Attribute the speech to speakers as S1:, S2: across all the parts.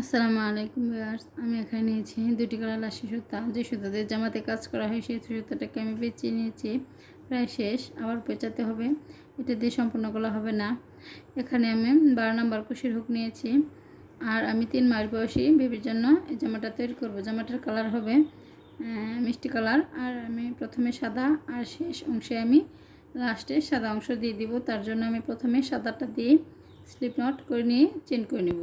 S1: আসসালামু আলাইকুম ভিউয়ার্স, আমি এখানে নিয়েছি দুটি কালার লাশি সুতা। যে সুতাতে জামাতে কাজ করা হয়, সেই সুতাটাকে আমি বেছে নিয়েছি, প্রায় শেষ, আবার পেঁচাতে হবে। এটা দিয়ে সম্পূর্ণ করা হবে না। এখানে আমি বারো নম্বর কুশির হুক নিয়েছি, আর আমি তিন মাস বয়সী বেবির জন্য এই জামাটা তৈরি করব। জামাটার কালার হবে মিষ্টি কালার, আর আমি প্রথমে সাদা, আর শেষ অংশে আমি লাস্টে সাদা অংশ দিয়ে দিব। তার জন্য আমি প্রথমে সাদাটা দিয়ে স্লিপ নট করে নিয়ে চেন করে নেব।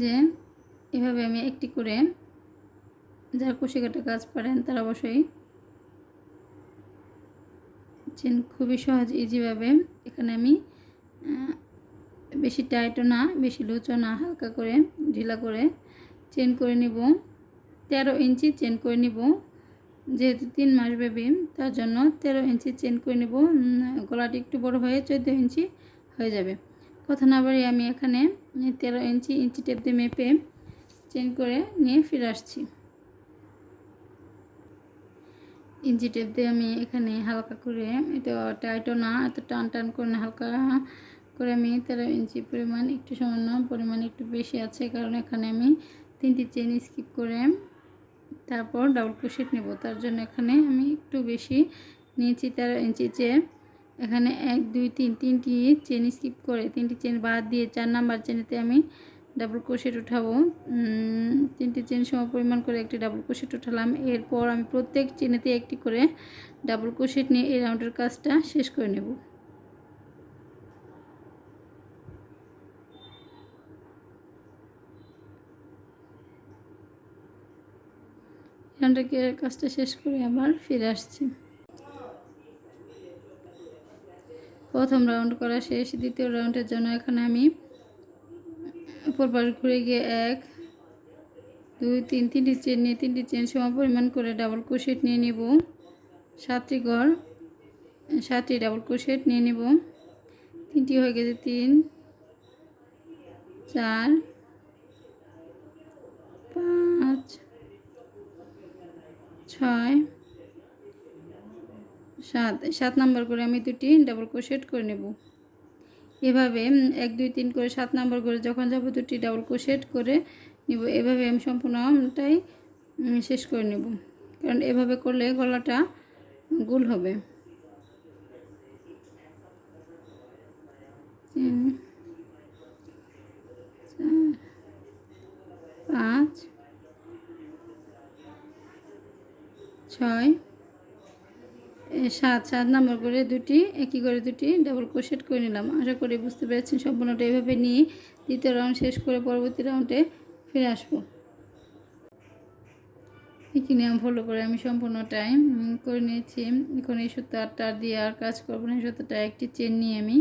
S1: যে এভাবে আমি একটি করে যারা কুশি কাটা কাজ পারেন, তারা অবশ্যই চেন খুবই সহজ ইজিভাবে এখানে আমি বেশি টাইটও না, বেশি লুচও না, হালকা করে ঢিলা করে চেন করে নিব। তেরো ইঞ্চি চেন করে নিব। যেহেতু তিন মাস বেবি তার জন্য তেরো ইঞ্চি চেন করে নিব। গলাটি একটু বড় হয়ে চোদ্দ ইঞ্চি হয়ে যাবে। কথা না বাড়ি আমি এখানে তেরো ইঞ্চি ইঞ্চি টেপ দিয়ে মেপে চেন করে নিয়ে ফিরে আসছি। ইঞ্চি টেপ দিয়ে আমি এখানে হালকা করে এটা টাইটও না, এত টান টান করে না, হালকা করে আমি তেরো ইঞ্চি পরিমাণ, একটু সামান্য পরিমাণ একটু বেশি আছে, কারণ এখানে আমি তিনটি চেন স্কিপ করে তারপর ডাবল ক্রোশেট নেব। তার জন্য এখানে আমি একটু বেশি নিয়েছি তেরো ইঞ্চি চেন এখানে এক, দুই, তিন, তিনটি চেন স্কিপ করে, তিনটি চেন বাদ দিয়ে চার নাম্বার চেনেতে আমি ডাবল ক্রোশেট উঠাবো। তিনটি চেন সম পরিমাণ করে একটি ডাবল ক্রোশেট উঠালাম। এরপর আমি প্রত্যেক চেনেতে একটি করে ডাবল ক্রোশেট নিয়ে এই রাউন্ডের কাজটা শেষ করে নেব। রাউন্ডের কাজটা শেষ করে আবার ফিরে আসছি। প্রথম রাউন্ড করা শেষ, দ্বিতীয় রাউন্ডের জন্য এখানে আমি উপর পাশ ঘুরে গিয়ে এক, দুই, তিন, তিনটি চেন নিয়ে, তিনটি চেন সম পরিমাণ করে ডাবল ক্রোশেট নিয়ে নিব। সাতটি ঘর, সাতটি ডাবল ক্রোশেট নিয়ে নিব। তিনটি হয়ে গেছে তিন, চার, পাঁচ, ছয় সাত সাত নাম্বার করে আমি দুটি ডাবল ক্রোশেট করে নেব। এভাবে এক, দুই, তিন করে সাত নাম্বার করে যখন যাব দুটি ডাবল ক্রোশেট করে নিব। এভাবে আমি সম্পূর্ণটাই শেষ করে নেব। কারণ এভাবে করলে গলাটা গোল হবে। তিন, চার, পাঁচ, ছয় সাত সাত নম্বর করে দুটি একই করে দুটি ডাবল ক্রোশেট করে নিলাম। আশা করি বুঝতে পেরেছেন সম্পূর্ণটা এভাবে নিয়ে দ্বিতীয় রাউন্ড শেষ করে পরবর্তী রাউন্ডে ফিরে আসব। একই নিয়ম ফলো করে আমি সম্পূর্ণটাই উম, করে নিয়েছি। এখন এই সুতাটা দিয়ে আর কাজ করব না। এই সুতাটা একটি চেন নিয়ে আমি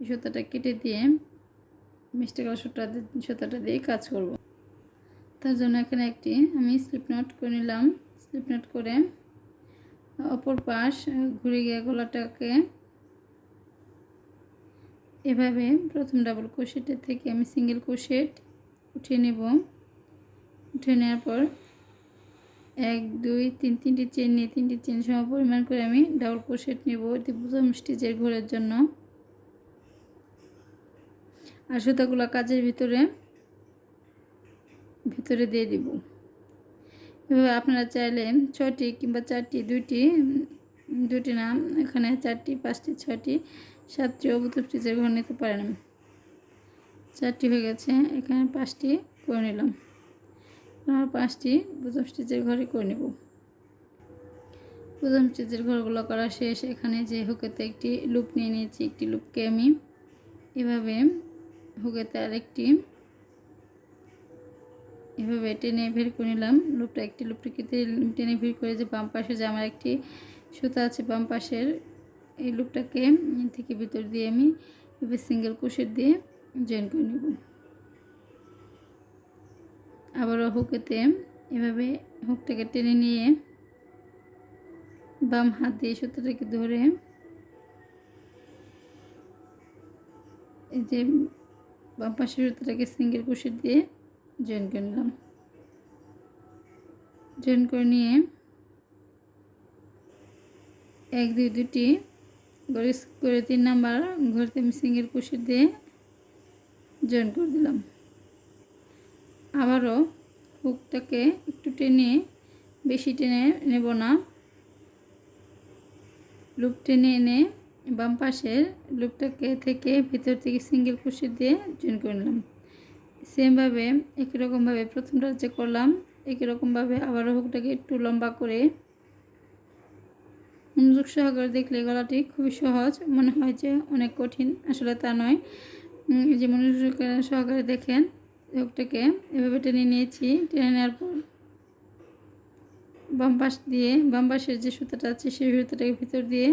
S1: এই সুতাটা কেটে দিয়ে মিষ্টি কালার সুতা সুতাটা দিয়ে কাজ করব। তার জন্য এখানে একটি আমি স্লিপ নট করে নিলাম। স্লিপ নট করে অপর পাশ ঘুরে গিয়ে গলাটাকে এভাবে প্রথম ডাবল ক্রোশেটের থেকে আমি সিঙ্গেল ক্রোশেট উঠিয়ে নেব। উঠে নেওয়ার পর এক, দুই, তিন, তিনটি চেন নিয়ে তিনটি চেন সম পরিমাণ করে আমি ডাবল ক্রোশেট নেব এটি প্রথম স্টিচের ঘোরের জন্য। আর সুতাগুলো কাজের ভিতরে ভিতরে দিয়ে দিব। এভাবে আপনারা চাইলে ছটি কিংবা চারটি, দুইটি দুটি নাম এখানে চারটি, পাঁচটি ছটি সাতটি অবুতর স্টিচের ঘর নিতে পারেন। চারটি হয়ে গেছে, এখানে পাঁচটি করে নিলাম। আমার পাঁচটি প্রথম স্টিচের ঘরে করে নেব। প্রথম স্টিচের ঘরগুলো করা শেষ। এখানে যে হুকেতে একটি লুপ নিয়ে নিয়েছি, একটি লুপকে আমি এভাবে হুকেতে আরেকটি এভাবে টেনে বের করে নিলাম। লুপটা একটি লুপটাকে টেনে বের করে যে বাম পাশে যে আমার একটি সুতা আছে বাম পাশের, এই লুপটাকে থেকে ভিতর দিয়ে আমি এভাবে সিঙ্গেল কুশের দিয়ে জয়েন করে নেব। আবারও হুকেতে এভাবে হুকটাকে টেনে নিয়ে বাম হাত দিয়ে সুতাটাকে ধরে এই যে বাম পাশের সুতাটাকে সিঙ্গেল কুশের দিয়ে জয়েন করে নিলাম। জয়েন করে নিয়ে এক, দুই, দুটি গড়ি করে তিন নাম্বার ঘুরতে সিঙ্গেল কুশি দিয়ে জয়েন করে দিলাম। আবারও হুকটাকে একটু টেনে, বেশি টেনে নেব না। লুপ টেনে এনে বাম পাশের লুপটাকে থেকে ভিতর থেকে সিঙ্গেল কুশি দিয়ে জয়েন করে নিলাম। সেমভাবে একই রকমভাবে প্রথমটা যে করলাম, একই রকমভাবে আবারও হুকটাকে একটু লম্বা করে মনোযোগ সহকারে দেখলে গলাটি খুবই সহজ, মনে হয় যে অনেক কঠিন, আসলে তা নয়। যে মনোযোগ সহকারে দেখেন, হুকটাকে এভাবে টেনে নিয়েছি, টেনে নেওয়ার পর বাম পাশ দিয়ে, বাম পাশের যে সুতাটা আছে সেই সুতাটাকে ভিতর দিয়ে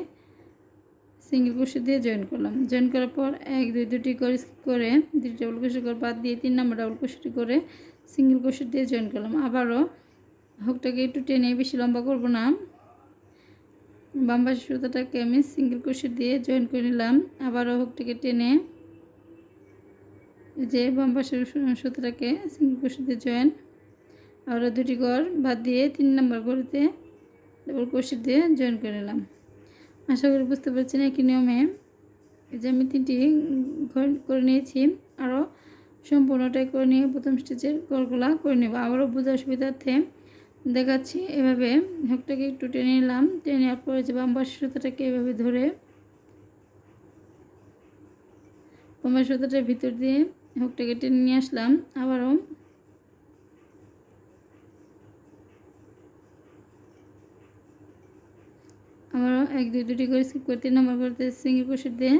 S1: সিঙ্গেল কুশি দিয়ে জয়েন করলাম। জয়েন করার পর এক, দুই দুটি করে করে দুটি ডাবল কুশি করে বাদ দিয়ে তিন নম্বর ডাবল কুশিটি করে সিঙ্গেল কুশি দিয়ে জয়েন করলাম। আবারও হুকটাকে একটু টেনে বেশি লম্বা করব না। বাম পাশের সুতাটাকে আমি সিঙ্গেল কুশি দিয়ে জয়েন করে নিলাম। আবারও হুকটাকে টেনে যে বাম পাশের সুতাটাকে সিঙ্গেল কুশি দিয়ে জয়েন আবারও দুটি ঘর বাদ দিয়ে তিন নম্বর ঘড়িতে ডাবল কুশি দিয়ে জয়েন করে নিলাম। আশা করি বুঝতে পারছেন, একই নিয়মে এই যে আমি তিনটি ঘর করে নিয়েছি আরও সম্পূর্ণটাই করে নিয়ে প্রথম স্টেজের ঘরগুলা করে নেব। আবারও বোঝার সুবিধার্থে দেখাচ্ছি এভাবে হুকটাকে একটু টেনে নিলাম। টেনে নেওয়ার পরে যে বাম্বার সুতাটাকে এভাবে ধরে বাম্বার সুতাটার ভিতর দিয়ে হুকটাকে টেনে নিয়ে আসলাম। আবারও আবারও এক, দুই, দুটি করে স্কিপ করে তিন নম্বর করতে সিঙ্গেল ক্রোশেট দিয়ে।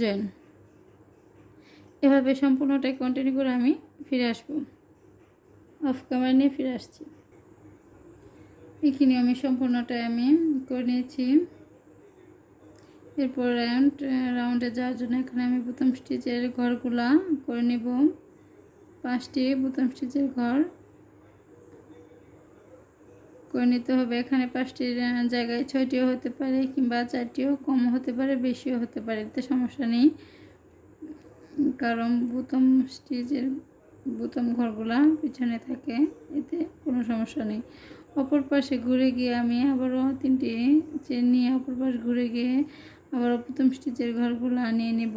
S1: জয়েন এভাবে সম্পূর্ণটাই কন্টিনিউ করে আমি ফিরে আসব। অফ ক্যামেরা নিয়ে ফিরে আসছি। এখানে আমি সম্পূর্ণটাই আমি করে নিয়েছি। এরপর রাউন্ড রাউন্ডে যাওয়ার জন্য এখানে আমি প্রথম স্টিচের ঘরগুলা করে নেব। পাঁচটি প্রথম স্টিচের ঘর। করে নিতে হবে। এখানে পাঁচটির জায়গায় ছয়টিও হতে পারে কিংবা চারটিও কম হতে পারে, বেশিও হতে পারে। এতে সমস্যা নেই। কারণ বুতম স্টিচের বুতম ঘরগুলা পিছনে থাকে, এতে কোনো সমস্যা নেই। অপর পাশে ঘুরে গিয়ে আমি আবারও তিনটি চেন নিয়ে অপর পাশ ঘুরে গিয়ে আবারও প্রথম স্টিচের ঘরগুলো আনিয়ে নেব।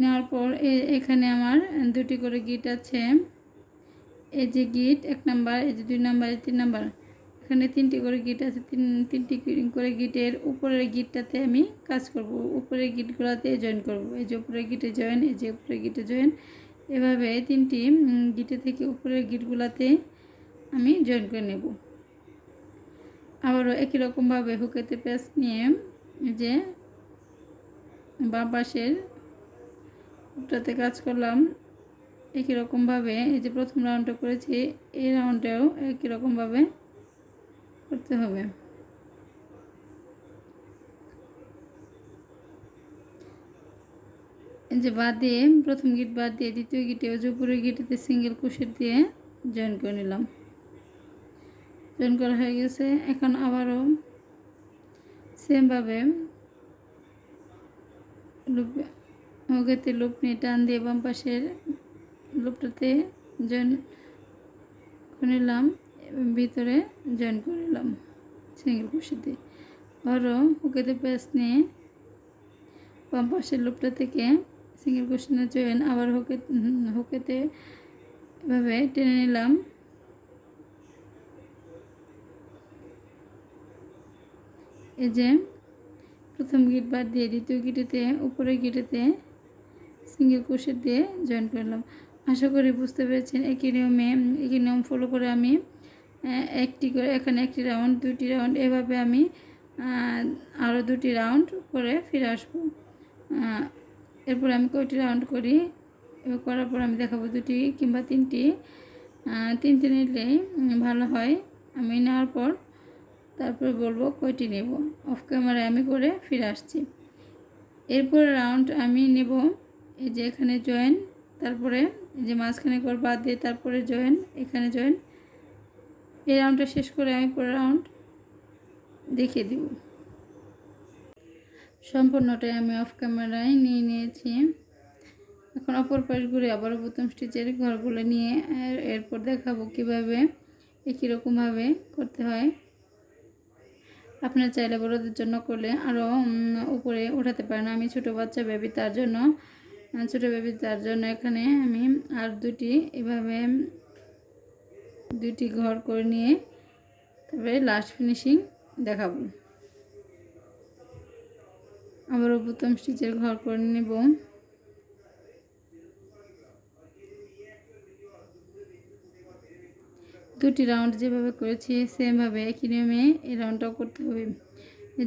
S1: নেওয়ার পর এখানে আমার দুটি করে গিট আছে। এই যে গিট, এক নাম্বার, এই যে দুই নাম্বার তিন নাম্বার। এখানে তিনটি করে গিট আছে, তিন, তিনটি করে গিটের উপরের গিটটাতে আমি কাজ করব। উপরের গিটগুলোতে জয়েন করব। এই যে উপরের গিটে জয়েন এই যে উপরের গিটে জয়েন এভাবে তিনটি গিটে থেকে উপরের গিটগুলোতে আমি জয়েন করে নেব। আবারও একই রকমভাবে হুকেতে পেস নিয়ে যে বাম পাশের ওটাতে কাজ করলাম একই রকমভাবে। এই যে প্রথম রাউন্ডটা করেছি, এই রাউন্ডেও একই রকমভাবে করতে হবে। যে বাদ দিয়ে, প্রথম গিট বাদ দিয়ে, দ্বিতীয় গিটে যে উপরের গিটেতে সিঙ্গেল কুশের দিয়ে জয়েন করে নিলাম। জয়েন করা হয়ে গেছে, এখন আবারও সেমভাবে ওগেতে লুপ নিয়ে টান দিয়ে বাম পাশের লুপটাতে জয়েন করে নিলাম ভিতরে জয়েন করে নিলাম সিঙ্গেল কুশিতে। আরও হুকেতে প্যাস নিয়ে বাম পাশের লুপটা থেকে সিঙ্গেল কুশিনে জয়েন, আবার হুকে হুকেতে এভাবে টেনে নিলাম। এই যে প্রথম গিট বাদ দিয়ে দ্বিতীয় গিটেতে, উপরের গিটেতে সিঙ্গেল ক্রোশেট দিয়ে জয়েন করলাম। আশা করি বুঝতে পেরেছেন, একই নিয়মে, একই নিয়ম ফলো করে আমি একটি করে, এখানে একটি রাউন্ড দুটি রাউন্ড এভাবে আমি আরও দুটি রাউন্ড করে ফিরে আসব। এরপর আমি কয়টি রাউন্ড করি? করার পর আমি দেখাবো দুটি কিংবা তিনটি। তিনটে নিলেই ভালো হয়। আমি নেওয়ার পর তারপরে বলব কয়টি নেব। অফ ক্যামেরায় আমি করে ফিরে আসছি। এরপর রাউন্ড আমি নেব এই যে এখানে জয়েন তারপরে এই যে মাঝখানে কর বাদ দিয়ে তারপরে জয়েন এখানে জয়েন এই রাউন্ডটা শেষ করে আমি পরের রাউন্ড দেখিয়ে দিব। সম্পূর্ণটাই আমি অফ ক্যামেরায় নিয়ে নিয়েছি। এখন অপর পাশ ঘুরে আবারও প্রথম স্টিচের ঘরগুলো নিয়ে এর- এরপর দেখাবো কীভাবে একই রকমভাবে করতে হয়। আপনারা চাইলে বড়দের জন্য করলে আরও উপরে উঠাতে পারেন। আমি ছোটো বাচ্চা বেবি তার জন্য ছোটো বেবি তার জন্য এখানে আমি আর দুটি এভাবে দুটি ঘর করে নিয়ে তারপরে লাস্ট ফিনিশিং দেখাবো। আবারও প্রথম স্টিচের ঘর করে নেব। দুটি রাউন্ড যেভাবে করেছি, সেমভাবে একই নিয়মে এই রাউন্ডটাও করতে হবে।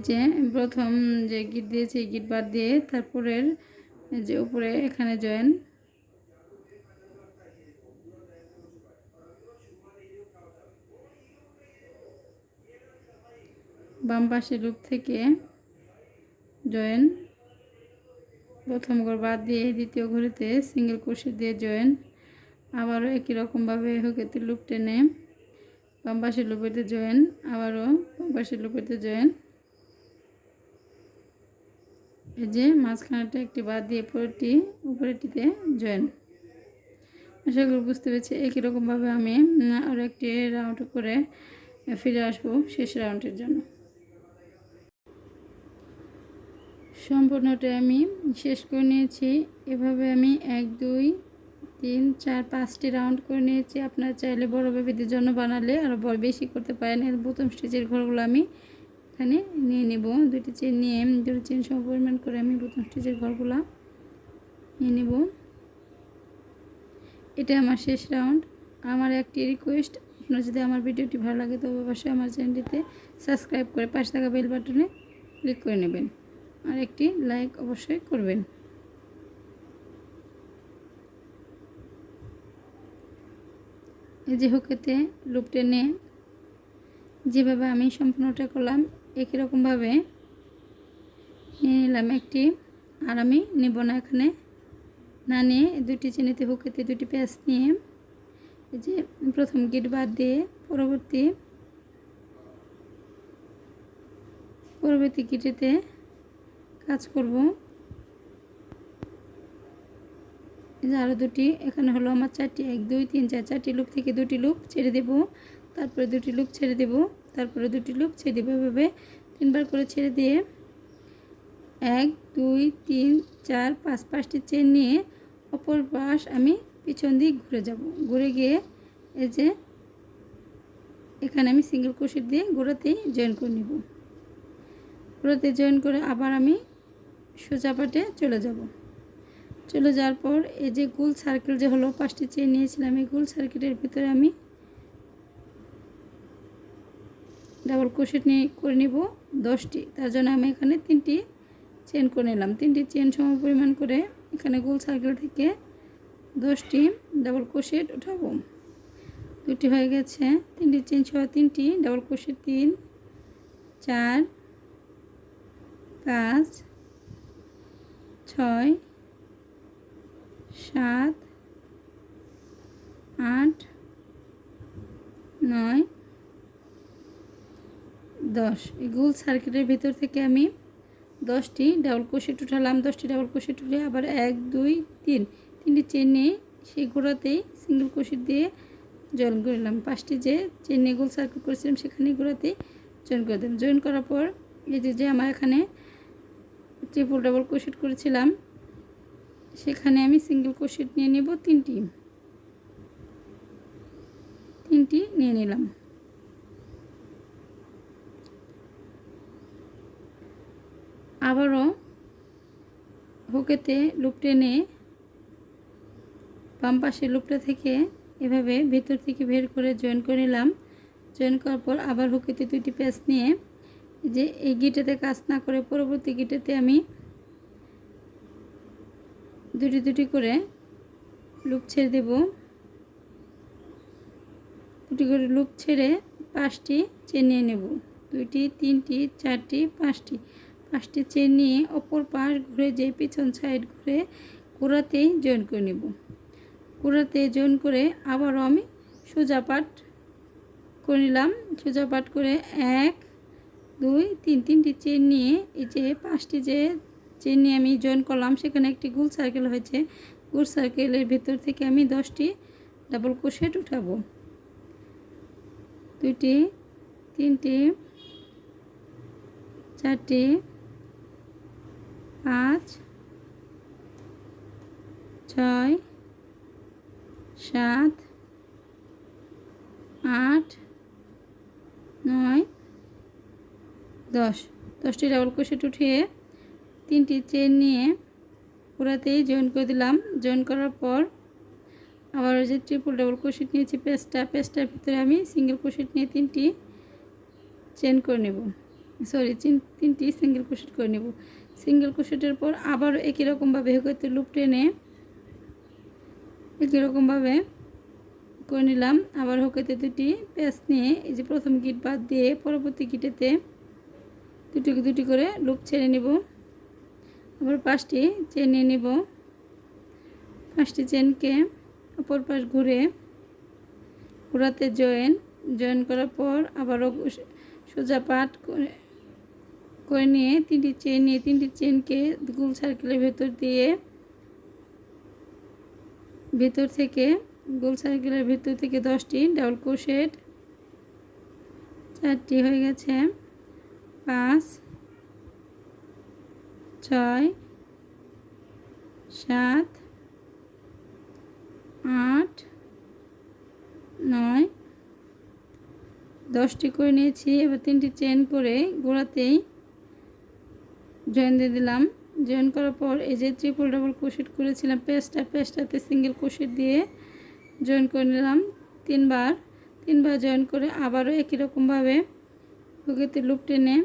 S1: যে প্রথম যে গিট দিয়েছি গিট বাদ দিয়ে তারপরের যে উপরে এখানে জয়েন। বাম পাশে লুপ থেকে জয়েন। প্রথম ঘর বাদ দিয়ে দ্বিতীয় ঘড়িতে সিঙ্গেল ক্রোশে দিয়ে জয়েন। আবারও একই রকমভাবে হুকেতে লুপ টেনে বাম পাশে লুপেতে জয়েন। আবারও বাম পাশে লুপেতে জয়েন। এই যে মাঝখানেটা একটি বাদ দিয়ে পরেরটি, উপরেরটিতে জয়েন আশা করি বুঝতে পেরেছি একই রকমভাবে আমি আরও একটি রাউন্ড করে ফিরে আসব শেষ রাউন্ডের জন্য। সম্পূর্ণটা আমি শেষ করে নিয়েছি। এভাবে আমি এক, দুই, তিন, চার, পাঁচটি রাউন্ড করে নিয়েছি। আপনারা চাইলে বড় বেবিদের জন্য বানালে আরও বেশি করতে পারেন। এর প্রথম স্টেজের ঘরগুলো আমি এখানে নিয়ে নেব। দুটি চেন নিয়ে দুটি চেন সম পরিমাণ করে আমি প্রথম স্টেজের ঘরগুলো নিয়ে নেব। এটা আমার শেষ রাউন্ড আমার একটি রিকোয়েস্ট আপনার যদি আমার ভিডিওটি ভালো লাগে, তবে অবশ্যই আমার চ্যানেলটিতে সাবস্ক্রাইব করে পাশে থাকা বেল বাটনে ক্লিক করে নেবেন। আর একটি লাইক অবশ্যই করবেন। এই যে হুকেতে লুপ টেনে যেভাবে আমি সম্পূর্ণটা করলাম একই রকমভাবে নিয়ে নিলাম একটি, আর আমি নেব না এখানে। না নিয়ে দুটি চেনিতে হুকেতে দুটি পেঁয়াজ নিয়ে এই যে প্রথম গিট বাদ দিয়ে পরবর্তী পরবর্তী গিটেতে কাজ করব। যে আরও দুটি, এখানে হলো আমার চারটি, এক, দুই, তিন, চার, চারটি লুপ থেকে দুটি লুপ ছেড়ে দেব। তারপরে দুটি লুপ ছেড়ে দেব। তারপরে দুটি লুপ ছেড়ে দেবো, এভাবে তিনবার করে ছেড়ে দিয়ে এক, দুই, তিন, চার, পাঁচ, পাঁচটি চেন নিয়ে অপর পাশ আমি পিছন দিয়ে ঘুরে যাব। ঘুরে গিয়ে এই যে এখানে আমি সিঙ্গেল ক্রোশেট দিয়ে গোড়াতেই জয়েন করে নেব। গোড়াতে জয়েন করে আবার আমি সোজা পাটে চলে যাব। চলে যাওয়ার পর এই যে গোল সার্কেল যে হলো, পাঁচটি চেন নিয়েছিলাম, এই গোল সার্কেলের ভিতরে আমি ডাবল ক্রোশেট নিয়ে করে নিব দশটি। তার জন্য আমি এখানে তিনটি চেন করে নিলাম। তিনটি চেন সম পরিমাণ করে এখানে গোল সার্কেল থেকে দশটি ডাবল ক্রোশেট উঠাবো। দুটি হয়ে গেছে। তিনটি চেন সহ তিনটি ডাবল ক্রোশেট তিন, চার, পাঁচ, ছয়, সাত, আট, নয় দশ। এই গোল সার্কিটের ভিতর থেকে আমি দশটি ডাবল ক্রোশেট উঠালাম দশটি ডাবল ক্রোশেট উঠে আবার এক, দুই, তিন। তিনটি চেন সেই গোড়াতেই সিঙ্গেল ক্রোশেট দিয়ে জয়েন করলাম পাঁচটি যে চেন গোল সার্কেল করেছিলাম, সেখানে গোড়াতেই জয়েন করে দিলাম। জয়েন করার পর এই যে যে আমার এখানে ট্রিপল ডাবল ক্রোশেট করেছিলাম, সেখানে আমি সিঙ্গেল ক্রোশেট নিয়ে নেব তিনটি। তিনটি নিয়ে নিলাম। আবারও হুকেতে লুপ টেনে বাম পাশের লুপটা থেকে এভাবে ভেতর থেকে বের করে জয়েন করে নিলাম। জয়েন করার পর আবার হুকেতে দুইটি প্যাচ নিয়ে যে এই গিটেতে কাজ না করে পরবর্তী গিটেতে আমি দুটি দুটি করে লুপ ছেড়ে দেব। দুটি করে লুপ ছেড়ে পাঁচটি চেন নিয়ে নেব। দুইটি, তিনটি, চারটি, পাঁচটি। পাঁচটি চেন নিয়ে অপর পাশ ঘুরে যে পিছন সাইড ঘুরে গোড়াতেই জয়েন করে নেব। গোড়াতে জয়েন করে আবারও আমি সোজা পাট করে নিলাম। সোজা পাট করে এক, দুই, তিন, তিনটি চেন নিয়ে এই যে পাঁচটি যে চেন নিয়ে আমি জয়েন করলাম, সেখানে একটি গোল সার্কেল হয়েছে। গোল সার্কেলের ভেতর থেকে আমি দশটি ডাবল ক্রোশেট উঠাবো। দুইটি, তিনটি, চারটি পাঁচ, ছয়, সাত, আট, নয়, দশ। দশটি ডাবল ক্রোশেট উঠিয়ে তিনটি চেন নিয়ে পুরাতেই জয়েন করে দিলাম। জয়েন করার পর আবার যে ট্রিপল ডাবল ক্রোশেট নিয়েছি পেস্টটা পেস্টটার ভিতরে আমি সিঙ্গেল ক্রোশেট নিয়ে তিনটি চেন করে নেব। সরি তিনটি সিঙ্গেল ক্রোশেট করে নেব। সিঙ্গেল ক্রোশেটের পর আবারও একই রকমভাবে হেকতে লুপ টেনে একই রকমভাবে করে নিলাম। আবার হোকেতে দুটি পেঁচ নিয়ে এই যে প্রথম গিট বাদ দিয়ে পরবর্তী গিটেতে দুটি দুটি করে লুপ ছেড়ে নিব। আবার পাঁচটি চেন নিয়ে নিব। পাঁচটি চেনকে অপর পাশ ঘুরে ঘোরাতে জয়েন জয়েন করার পর আবারও সোজা পাট করে নিয়ে তিনটি চেন নিয়ে তিনটি চেনকে গোল সার্কেলের ভেতর দিয়ে ভেতর থেকে গোল সার্কেলের ভেতর থেকে দশটি ডাবল ক্রোশেট চারটি হয়ে গেছে। পাঁচ, ছয়, সাত, আট, নয়। দশটি করে নিয়েছি, এবার তিনটি চেন করে গোড়াতেই জয়েন দিয়ে দিলাম। জয়েন করার পর এই যে ট্রিপল ডাবল ক্রোশেট করেছিলাম পেস্টটা পেস্টটাতে সিঙ্গেল ক্রোশেট দিয়ে জয়েন করে নিলাম তিনবার। তিনবার জয়েন করে আবারও একই রকমভাবে হুকেতে লুপ টেনে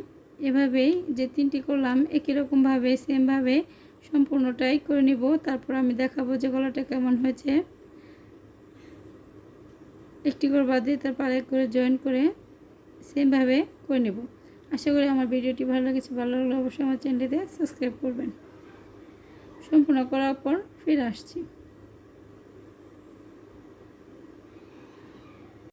S1: এভাবেই যে তিনটি করলাম, একই রকমভাবে সেমভাবে সম্পূর্ণটাই করে নিব। তারপর আমি দেখাবো যে গলাটা কেমন হয়েছে। একটি করে বাদ দিয়ে তারপর আরেক করে জয়েন করে সেমভাবে করে নেব। আশা করি আমার ভিডিওটি ভালো লেগেছে, ভালো লাগলে অবশ্যই আমার চ্যানেলটিতে সাবস্ক্রাইব করবেন। সম্পূর্ণ করার পর ফিরে আসছি।